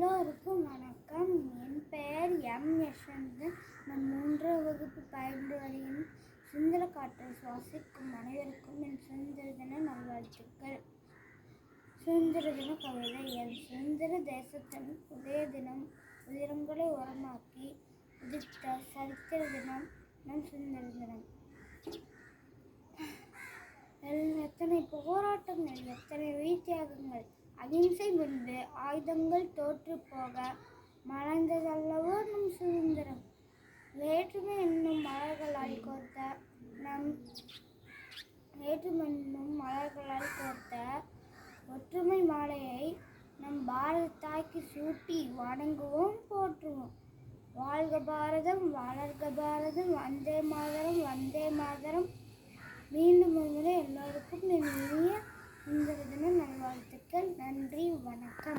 எல்லோருக்கும் வணக்கம். என் பெயர் எம். யஷ்வந்தன் நான் மூன்றாம் வகுப்பு பயின்று வருகிறேன் சுந்தர காற்றை சுவாசிக்கும் அனைவருக்கும் என் சுதந்திர தின நல்வாழ்த்துக்கள். சுதந்திர தின கவிதை. என் சுதந்திர தேசத்தின் உதய தினம் உதிரங்களை உரமாக்கி உதித்த சரித்திர தினம் நம் சுதந்திர தினம். எத்தனை போராட்டங்கள் எத்தனை உயிர் தியாகங்கள் அகிம்சை முன்பு ஆயுதங்கள் தோற்று போக மறைந்ததல்லவோ நம் சுதந்திரம். வேற்றுமை என்னும் மலர்களால் கோர்த்த நம் வேற்றுமை என்னும் மலர்களால் கோர்த்த ஒற்றுமை மாலையை நம் பாரத தாய்க்கு சூட்டி வணங்குவோம் போற்றுவோம். வாழ்க பாரதம் வளர்க பாரதம் வந்தே மாதரம் வந்தே மாதரம். மீண்டும் ஒரு முறை எல்லோருக்கும் என் இந்த சுந்தர நல்வாழ்த்துக்கள். நன்றி வணக்கம்.